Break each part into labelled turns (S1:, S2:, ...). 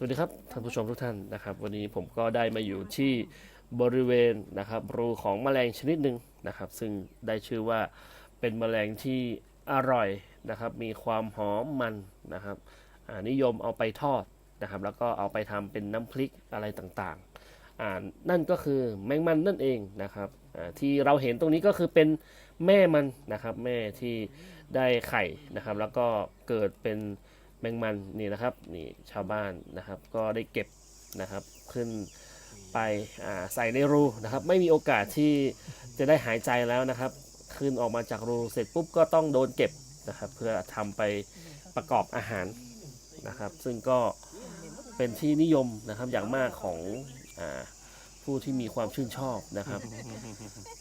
S1: สวัสดีครับท่านผู้ชมทุกท่านนะครับ วันนี้ผมก็ได้มาอยู่ที่บริเวณนะครับรูของแมลงชนิดหนึ่งนะครับ ซึ่งได้ชื่อว่าเป็นแมลงที่อร่อยนะครับ มีความหอมมันนะครับนิยมเอาไปทอดนะครับ แล้วก็เอาไปทำเป็นน้ำพริกอะไรต่างๆอ่านั่นก็คือแมงมันนั่นเองนะครับที่เราเห็นตรงนี้ก็คือเป็นแม่มันนะครับ แม่ที่ได้ไข่นะครับ แล้วก็เกิดเป็น แมงมันนี่นะครับนี่ชาวบ้านนะครับก็ได้เก็บนะครับขึ้นไปใส่ในรูนะครับ ไม่มีโอกาสที่จะได้หายใจแล้วนะครับ ขึ้นออกมาจากรูเสร็จปุ๊บก็ต้องโดนเก็บนะครับ เพื่อทำไปประกอบอาหารนะครับ ซึ่งก็เป็นที่นิยมนะครับอย่างมากของอา ผู้ที่มีความชื่นชอบนะครับ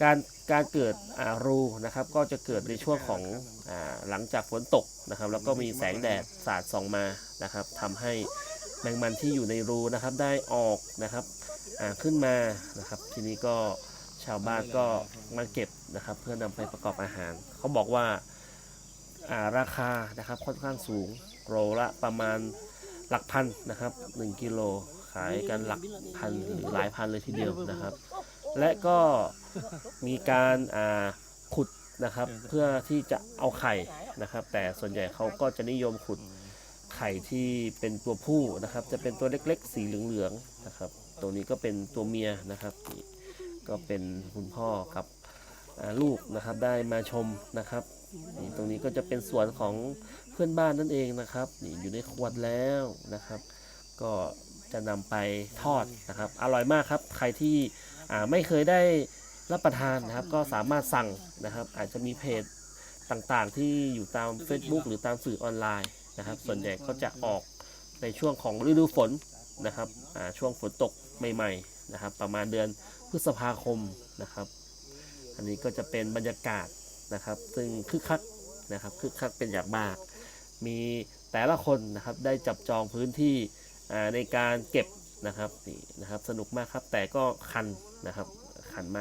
S1: การการเกิดอารูนะครับก็จะเกิดในช่วงของอหลังจากฝนตกนะครับ แล้วก็มีแสงแดดสาดส่องมานะครับทำให้แมงมันที่อยู่ในรูนะครับได้ออกนะครับขึ้นมานะครับ ทีนี้ก็ชาวบ้านก็มาเก็บนะครับ เพื่อนำไปประกอบอาหาร เขาบอกว่าาราคานะครับค่อนข้างสูงโลละประมาณหลักพันนะครับ1กิโลายกันหลักพันหรือหลายพันเลยทีเดียวนะครับ และก็มีการขุดนะครับเพื่อที่จะเอาไข่นะครับ แต่ส่วนใหญ่เขาก็จะนิยมขุดไข่ที่เป็นตัวผู้นะครับ จะเป็นตัวเล็กๆ สีเหลืองๆนะครับ ตัวนี้ก็เป็นตัวเมียนะครับ ก็เป็นคุณพ่อกับลูกนะครับได้มาชมนะครับนี่ตรงนี้ก็จะเป็นสวนของเพื่อนบ้านนั่นเองนะครับนี่อยู่ในขวดแล้วนะครับ ก็ จะนำไปทอดนะครับ อร่อยมากครับ ใครที่ไม่เคยได้รับประทานนะครับ ก็สามารถสั่งนะครับ อาจจะมีเพจต่างๆ ที่อยู่ตาม Facebook หรือตามสื่อออนไลน์นะครับ ส่วนใหญ่ก็จะออกในช่วงของฤดูฝนนะครับช่วงฝนตกใหม่ๆนะครับ ประมาณเดือนพฤษภาคมนะครับ อันนี้ก็จะเป็นบรรยากาศนะครับ ซึ่งคึกคักนะครับคึกคักเป็นอย่างมาก มีแต่ละคนนะครับได้จับจองพื้นที่ ในการเก็บนะครับนี่นะครับ สนุกมากครับแต่ก็คันนะครับ